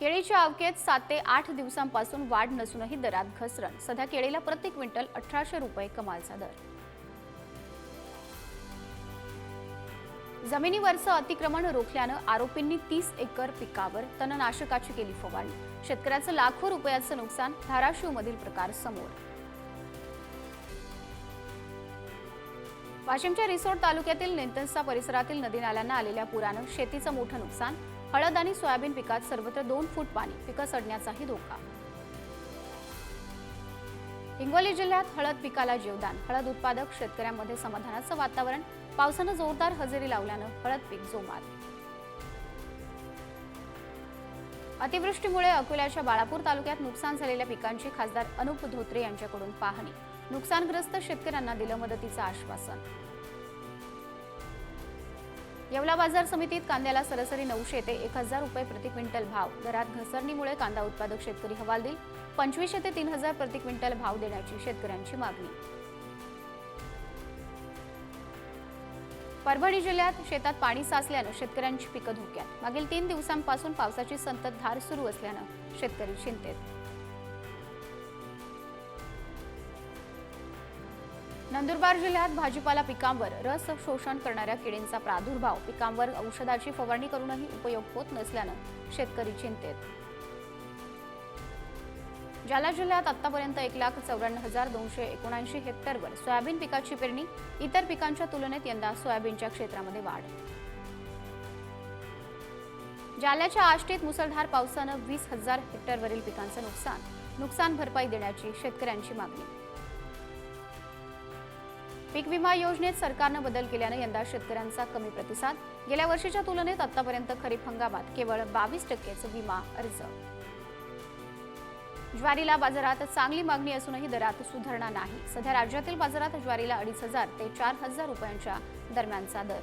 केळीच्या अवकेत सात ते आठ दिवसांपासून वाढ नसूनही दरात घसरण. सध्या केळीला प्रति क्विंटल अठराशे रुपये कमालचा दर. जमिनीवरचं अतिक्रमण रोखल्यानं आरोपींनी तीस एकर पिकावर तणनाशकाची केली फवारणी. शेतकऱ्याचं लाखो रुपयाचं नुकसान धाराशिवमधील प्रकार समोर. वाशिमच्या रिसोड तालुक्यातील नेंतन्सा परिसरातील नदी नाल्यांना आलेल्या पुरानं शेतीचं मोठं नुकसान हळद आणि सोयाबीन पिकात सर्वत्र दोन फूट पाणी पिकं सडण्याचाही धोका. हिंगोली जिल्ह्यात हळद पिकाला जीवदान. हळद उत्पादक शेतकऱ्यांमध्ये समाधानाचं वातावरण. पावसानं जोरदार हजेरी लावल्यानं हळद पीक जोमात. अतिवृष्टीमुळे अकोल्याच्या बाळापूर तालुक्यात नुकसान झालेल्या पिकांची खासदार अनुप धोत्रे यांच्याकडून पाहणी. नुकसानग्रस्त शेतकऱ्यांना दिलं मदतीचं आश्वासन. येवला बाजार समितीत कांद्याला सरासरी नऊशे ते एक हजार रुपये प्रति क्विंटल भाव. दरात घसरणीमुळे कांदा उत्पादक शेतकरी हवालदिल पंचवीसशे ते तीन हजार प्रति क्विंटल भाव देण्याची शेतकऱ्यांची मागणी. परभणी जिल्ह्यात शेतात पाणी साचल्यानं शेतकऱ्यांची पिकं धोक्यात. मागील तीन दिवसांपासून पावसाची संततधार सुरू असल्यानं शेतकरी चिंतेत. नंदुरबार जिल्ह्यात भाजीपाला पिकांवर रस शोषण करणाऱ्या किडींचा प्रादुर्भाव पिकांवर औषधाची फवारणी करूनही उपयोग होत नसल्यानं शेतकरी चिंतेत. जालना जिल्ह्यात आतापर्यंत एक लाख चौऱ्याण्णव हजार दोनशे एकोणऐंशी हेक्टरवर सोयाबीन पिकाची पेरणी इतर पिकांच्या तुलनेत यंदा सोयाबीनच्या क्षेत्रामध्ये वाढ. जालन्याच्या आष्टीत मुसळधार पावसानं वीस हजार हेक्टरवरील पिकांचं नुकसान नुकसान भरपाई देण्याची शेतकऱ्यांची मागणी. पीक विमा योजनेत सरकारनं बदल केल्यानं यंदा शेतकऱ्यांचा कमी प्रतिसाद. गेल्या वर्षीच्या तुलनेत आतापर्यंत खरीप हंगामात केवळ बावीस टक्केच विमा अर्ज. ज्वारीला बाजारात चांगली मागणी असूनही दरात सुधारणा नाही. सध्या राज्यातील बाजारात ज्वारीला अडीच हजार ते चार हजार रुपयांच्या दरम्यानचा दर.